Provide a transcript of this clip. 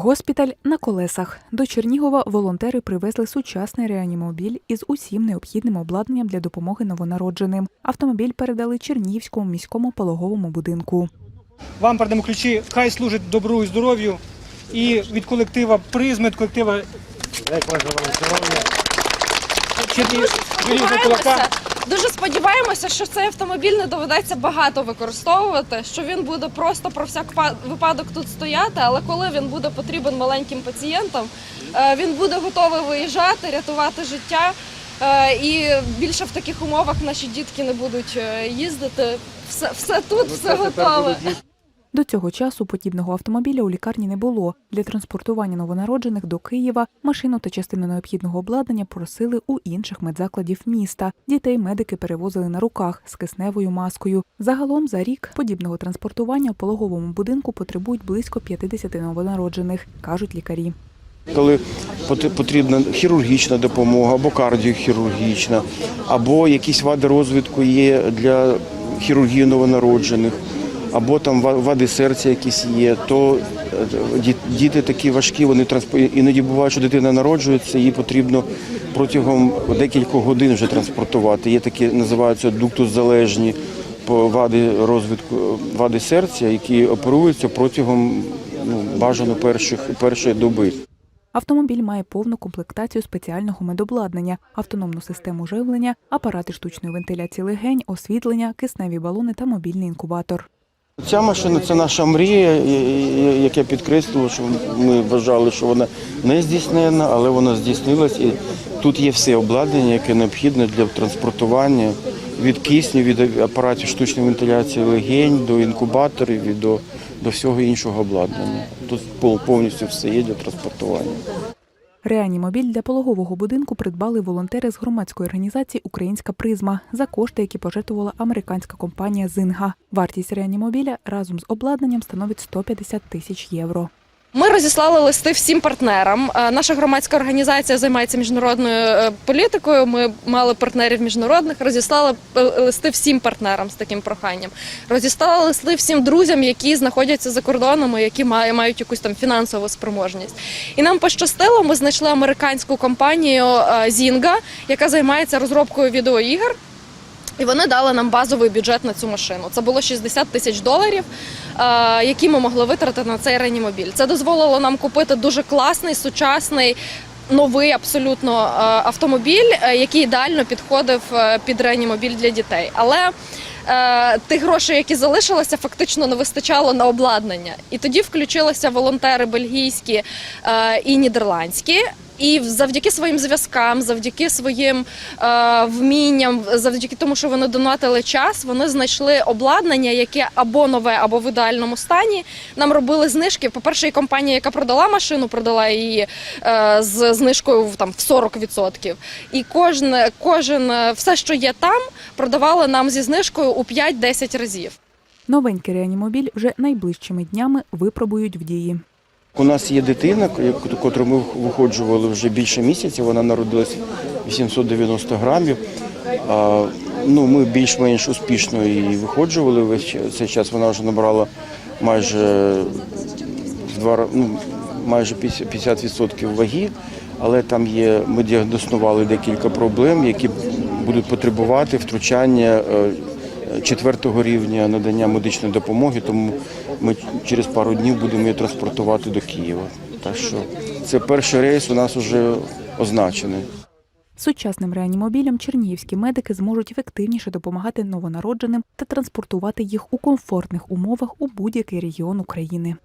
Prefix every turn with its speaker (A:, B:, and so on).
A: Госпіталь на колесах. До Чернігова волонтери привезли сучасний реанімобіль із усім необхідним обладнанням для допомоги новонародженим. Автомобіль передали Чернігівському міському пологовому будинку.
B: Вам передамо ключі, хай служить добру і здоров'ю. І від колектива призми, від колектива Чернігів кулака.
C: Дуже сподіваємося, що цей автомобіль не доведеться багато використовувати, що він буде просто про всяк випадок тут стояти, але коли він буде потрібен маленьким пацієнтам, е, він буде готовий виїжджати, рятувати життя. Е, І більше в таких умовах наші дітки не будуть е, їздити. Все, все тут, все готове.
A: До цього часу подібного автомобіля у лікарні не було. Для транспортування новонароджених до Києва машину та частину необхідного обладнання просили у інших медзакладів міста. Дітей медики перевозили на руках з кисневою маскою. Загалом за рік подібного транспортування у пологовому будинку потребують близько 50 новонароджених, кажуть лікарі.
D: Коли пот- потрібна хірургічна допомога або кардіохірургічна, або якісь вади розвитку є для хірургії новонароджених, або там ва- вади серця якісь є, то е, діти такі важкі, вони іноді буває, що дитина народжується, її потрібно протягом декількох годин вже транспортувати. Є такі, називаються дуктозалежні вади розвитку вади серця, які оперуються протягом ну, бажано перших першої доби.
A: Автомобіль має повну комплектацію спеціального медобладнання, автономну систему живлення, апарати штучної вентиляції легень, освітлення, кисневі балони та мобільний інкубатор.
D: Ця машина це наша мрія, як я підкреслював, що ми вважали, що вона не здійснена, але вона здійснилась. І тут є все обладнання, яке необхідне для транспортування від кисню, від апаратів штучної вентиляції легень до інкубаторів до, до всього іншого обладнання. Тут повністю все є для транспортування.
A: Реанімобіль для пологового будинку придбали волонтери з громадської організації Українська призма за кошти, які пожертвувала американська компанія Зинга. Вартість реанімобіля разом з обладнанням становить 150 тисяч євро.
C: Ми розіслали листи всім партнерам. Е, Наша громадська організація займається міжнародною е, політикою. Ми мали партнерів міжнародних, розіслали е, листи всім партнерам з таким проханням. Розіслали листи всім друзям, які знаходяться за кордонами, які мають якусь там фінансову спроможність. І нам пощастило. Ми знайшли американську компанію Zynga, яка займається розробкою відеоігр. І вони дали нам базовий бюджет на цю машину. Це було 60 тисяч доларів, е, які ми могли витратити на цей реанімобіль. Це дозволило нам купити дуже класний, сучасний. Новий абсолютно е, автомобіль, е, який ідеально підходив під реанімобіль для дітей. Але тих грошей, які залишилися, фактично не вистачало на обладнання. І тоді включилися волонтери бельгійські і нідерландські. І завдяки своїм зв'язкам, завдяки своїм е, вмінням, завдяки тому, що вони донатили час, вони знайшли обладнання, яке або нове, або в ідеальному стані. Нам робили знижки. По-перше, і компанія, яка продала машину, продала її е, з знижкою в там в 40%. І кожен, кожен все, що є там, продавали нам зі знижкою у 5-10 разів.
A: Новенький реанімобіль вже найближчими днями випробують в дії.
D: У нас є дитина, яку- ми виходжували вже більше місяця. Вона народилась 890 грамів. Ну, ми більш-менш успішно її виходжували. Весь цей час вона вже набрала майже ну, майже 50 50% ваги. Але там є, ми діагностували декілька проблем, які будуть потребувати втручання е, четвертого рівня надання медичної допомоги, тому ми через пару днів будемо її транспортувати до Києва. Так що це перший рейс у нас вже означений.
A: Сучасним реанімобілям чернігівські медики зможуть ефективніше допомагати новонародженим та транспортувати їх у комфортних умовах у будь-який регіон України.